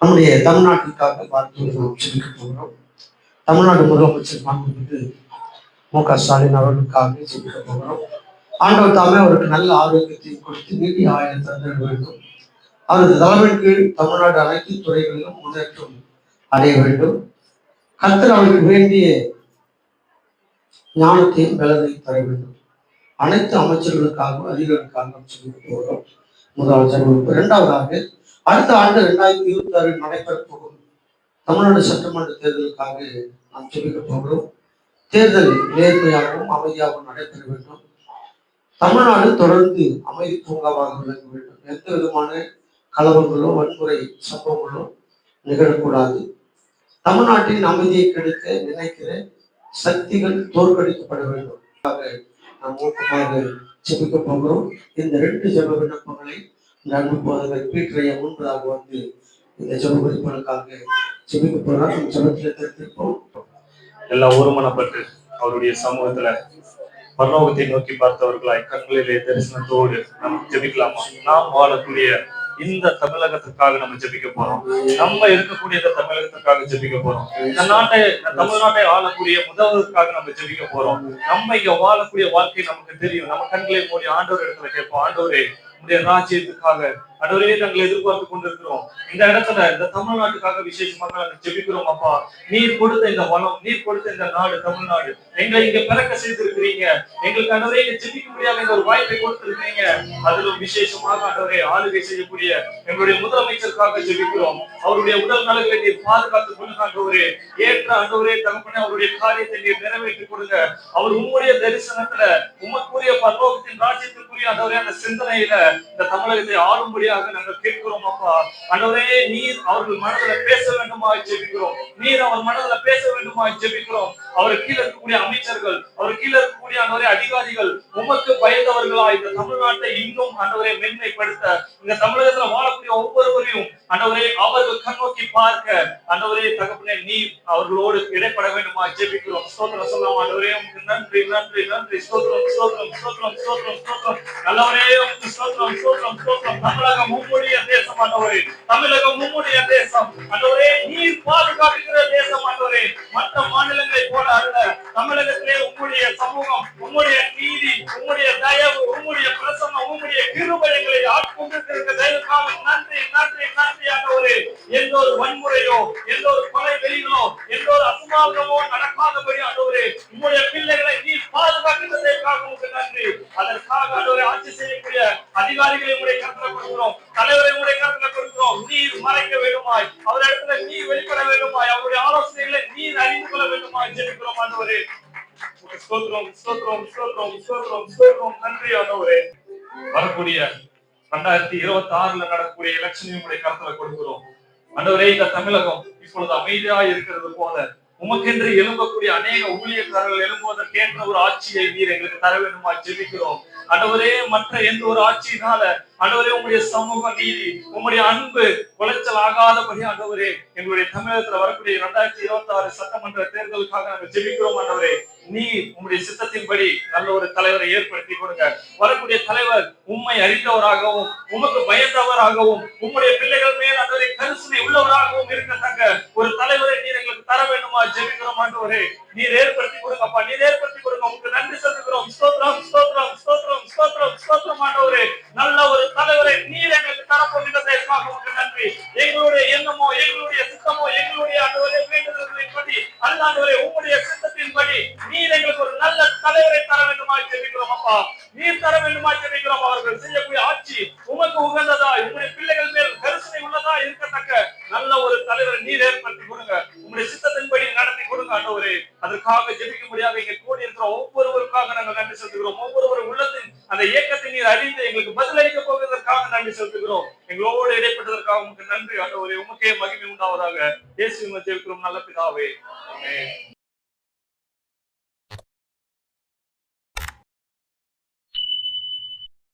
நம்முடைய தமிழ்நாட்டிற்காக பார்த்து நாம் போகிறோம். தமிழ்நாடு முதலமைச்சர் மாண்புமிகு மு க ஸ்டாலின் அவர்களுக்காக சிந்திக்க போகிறோம். ஆண்டவர் தாமே அவருக்கு நல்ல ஆரோக்கியத்தை கொடுத்து நீதி ஆயிரம் தந்திட வேண்டும். அவரது தலைமையின் கீழ் தமிழ்நாடு அனைத்து துறைகளிலும் முன்னேற்றம் அடைய வேண்டும். கத்தர் அவருக்கு வேண்டிய ஞானத்தையும் பலத்தையும் தர வேண்டும். அனைத்து அமைச்சர்களுக்காகவும் அதிகாரிகளுக்காகவும் சொல்லிட்டு போகிறோம். முதலமைச்சர் இரண்டாவதாக அடுத்த ஆண்டு இரண்டாயிரத்தி இருபத்தி ஆறில் நடைபெற போகும் தமிழ்நாடு சட்டமன்ற தேர்தலுக்காக நாம் செபிக்க போகிறோம். தேர்தல் நேர்மையாகவும் அமைதியாகவும் நடைபெற வேண்டும். தமிழ்நாடு தொடர்ந்து அமைதி பூங்காவாக விளங்க வேண்டும். எந்த விதமான கலவங்களோ வன்முறை சம்பவங்களோ நிகழக்கூடாது. தமிழ்நாட்டின் அமைதியை கெடுக்க நினைக்கிற சக்திகள் தோற்கடிக்கப்பட வேண்டும். ஆக நாம் ஊக்கமாக செபிக்க போகிறோம். இந்த ரெண்டு ஜப விண்ணப்பங்களை இந்த அன்பு போதகர் வந்து இந்த ஜெப குறிப்புகளுக்காக ஜெபிக்க போகிறார் நம்ம ஜெபத்தில் தெரிவிப்போம் எல்லாம் ஒருமனப்பட்டு அவருடைய சமூகத்துல பரலோகத்தை நோக்கி பார்த்தவர்களாய் கண்களிலே தரிசனத்தோடு நாம் ஜெபிக்கலாமா? நாம் வாழக்கூடிய இந்த தமிழகத்துக்காக நம்ம ஜெபிக்க போறோம். நம்ம இருக்கக்கூடிய இந்த தமிழகத்துக்காக ஜெபிக்க போறோம். இந்த நாட்டை தமிழ்நாட்டை ஆளக்கூடிய முதல்வருக்காக நம்ம ஜெபிக்க போறோம். நம்ம இங்க வாழக்கூடிய வாழ்க்கை நமக்கு தெரியும். நம்ம கண்களை மூடி ஆண்டவர் இடத்துல கேட்போம். ஆண்டவரே உடைய ராஜ்யத்துக்காக ஆண்டவரே நாங்கள் எதிர்பார்த்து கொண்டிருக்கிறோம். இந்த இடத்துல இந்த தமிழ்நாட்டுக்காக விசேஷமாக நாங்கள் ஜெபிக்கிறோம் அப்பா. நீர் கொடுத்த இந்த வனம் நீர் கொடுத்த இந்த நாடு தமிழ்நாடு. எங்களை இங்க பிறக்க செய்திருக்கிறீங்க. எங்களுக்கு ஆண்டவரே இங்க ஜெபிக்க முடியாத இந்த ஒரு வாய்ப்பை கொடுத்திருக்கீங்க அதிலும் விசேஷமாக ஆண்டவரே ஆளுகை செய்யக்கூடிய எங்களுடைய முதலமைச்சருக்காக ஜெபிக்கிறோம். அவருடைய உடல் நலங்களை நீர் பாதுகாத்துக் கொள்ளுங்க ஆண்டவரே. ஏற்ற ஆண்டவரே தகப்பனே அவருடைய காரியத்தை நீர் நிறைவேற்றி கொடுங்க. அவர் உம்முடைய தரிசனத்துல உமக்குரிய பரலோகத்தின் ராஜ்யத்திற்குரிய ஆண்டவரே அந்த சிந்தனையில இந்த தமிழகத்தை ஆளும்படியாக நாங்கள் கேட்கிறோம் அப்பா. ஆண்டவரே நீர் அவர்கள் மனதில் பேச வேண்டுமா ஜெபிக்கிறோம். நீர் அவர் மனதில் பேச வேண்டுமா ஜெபிக்கிறோம். அவர் கீழே இருக்கக்கூடிய அமைச்சர்கள் அவர் கீழே இருக்கக்கூடிய ஆண்டவரே அதிகாரிகள் உமக்கு பயந்தவர்களா இந்த தமிழ்நாட்டை இன்னும் ஆண்டவரை மேன்மைப்படுத்த இந்த தமிழகத்துல வாழக்கூடிய ஒவ்வொருவரையும் ஆண்டவரே அவர்கள் கண்ணோக்கி பார்க்க ஆண்டவரே தகப்பனே நீ அவர்களோடு இடைப்பட வேண்டுமா ஜெபிக்கிறோம். ஸ்தோத்திரம் சொல்லலாம் ஆண்டவரே உமக்கு நன்றி நன்றி நன்றி. ஸ்தோத்திரம் ஸ்தோத்திரம் ஸ்தோத்திரம் ஸ்தோத்திரம் ஸ்தோத்திரம். நல்லவரே உமக்கு ஸ்தோத்திரம் ஸ்தோத்திரம் ஸ்தோத்திரம். தமிழகம் உம்முடைய தேசம் ஆண்டவரே. தமிழகம் உம்முடைய தேசம். ஆண்டவரே நீர் பாதுகாக்கிற தேசம் ஆண்டவரே மற்ற மாநிலங்களை போல அல்ல தமிழகத்திலே உம்முடைய சமூகம் உம்முடைய நீதி உம்முடைய தயவு உம்முடைய பிரசனம் உம்முடைய கிருபயங்களை ஆட்கொண்டிருக்கிற தயவுக்காக நன்றி நன்றி நன்றி ஆண்டவரே. எந்த ஒரு வன்முறையோ எந்த ஒரு கொலை வெளிகளோ எந்த ஒரு அசம்பாவிதமோ நடக்காதபடி ஆண்டவரே உம்முடைய பிள்ளைகளை நீ பாதுகாக்கிறதற்காக உங்களுக்கு நன்றி. அதற்காக ஆண்டவரை ஆட்சி செய்யக்கூடிய அதிகாரிகளை உடைய கருத்துல கொடுக்கிறோம். தலைவரை உடைய கருத்துல கொடுக்கிறோம். நீர் மறைக்க வேண்டுமாய். அவரிடத்துல நீ வெளிப்பட வேண்டுமாய். அவருடைய ஆலோசனைகளை நீர் அறிந்து கொள்ள வேண்டுமாய் ஜெபிக்கிறோம் ஆண்டவரே. ஸ்தோத்ரம் ஸ்தோத்ரம் ஸ்தோத்ரம் ஸ்தோத்ரம் ஸ்தோத்ரம் நன்றி ஆண்டவரே. வரக்கூடிய ரெண்டாயிரத்தி இருபத்தி ஆறுல நடக்கக்கூடிய எலெக்ஷனையும் உங்களுடைய கருத்துல கொடுக்கிறோம். ஆண்டவரே இந்த தமிழகம் இப்பொழுது அமைதியா இருக்கிறது போல உமக்கென்று எழும்பக்கூடிய அநேக ஊழியக்காரர்கள் எழும்புவதற்கேற்ற ஒரு ஆட்சியை நீர் எங்களுக்கு தர வேண்டுமா ஜெபிக்கிறோம். ஆண்டவரே மற்ற எந்த ஒரு ஆட்சியினால ஆண்டவரே உங்களுடைய சமூக நீதி உங்களுடைய அன்பு குலைச்சல் ஆகாதபடி ஆண்டவரே எங்களுடைய தமிழகத்துல வரக்கூடிய இரண்டாயிரத்தி இருபத்தி ஆறு சட்டமன்ற தேர்தலுக்காக நாங்கள் ஜெபிக்கிறோம் ஆண்டவரே. நீ உங்களுடைய சித்தத்தின்படி நல்ல ஒரு தலைவரை ஏற்படுத்தி கொடுங்க. வரக்கூடிய தலைவர் உண்மை அறிந்தவராகவும் உமக்கு பயந்தவராகவும் உங்களுடைய பிள்ளைகள் மேல் அன்றவரை கரிசனை உள்ளவராகவும் இருக்கத்தக்க ஒரு தலைவரை நீர் தர வேண்டுமா? ஜெபிக்கிறோம் ஆண்டவரே. நீர் ஏற்படுத்தி கொடுங்கப்பா நீர் ஏற்படுத்தி கொடுங்க. உங்களுக்கு நன்றி சொல்லுகிறோம். ஸ்தோத்ரம் ஸ்தோத்ரம் ஸ்தோத்ரம் ஸ்தோத்ரம் ஸ்தோத்ரம் ஆண்டவரே. நல்ல ஒரு தலைவரை நீர் எங்களுக்கு தரப்போகிறதற்காக உங்களுக்கு நன்றி? எங்களுடைய எண்ணமோ எங்களுடைய சித்தமோ எங்களுடைய ஆண்டவரே வேண்டுதல்களின்படி அல்ல ஆண்டவரே உங்களுடைய சித்தத்தின்படி நீர் எங்களுக்கு ஒரு நல்ல தலைவரை தர வேண்டுமா ஜெபிக்கிறோம் அப்பா. நீர் தர வேண்டுமா ஜெபிக்கிறோம் அவர்கள் செய்யக்கூடிய ஆட்சி உமக்கு உகந்ததா? உங்களுடைய பிள்ளைகள் மேல் கரிசனை உள்ளதா? இருக்கத்தக்க நல்ல ஒரு தலைவரை நீர் ஏற்படுத்தி கொடுங்க உங்களுடைய சித்தத்தின்படி நடத்தி கொடுங்க ஆண்டவரே அதற்காக ஜெபிக்க முடியாத இங்க கூடி இருக்கிற ஒவ்வொருவருக்காக நாங்கள் நன்றி செலுத்துகிறோம். ஒவ்வொருவர் உள்ளத்தின் அந்த இயக்கத்தை நீர் அறிந்து எங்களுக்கு பதிலளிக்க போவதற்காக நன்றி செலுத்துகிறோம். எங்களோடு இடைப்பட்டதற்காக உங்களுக்கு நன்றி ஆண்டவரே. உமக்கே மகிமை உண்டாவதாக. இயேசு ஜெபிக்கிறோம். நல்ல பிதாவே.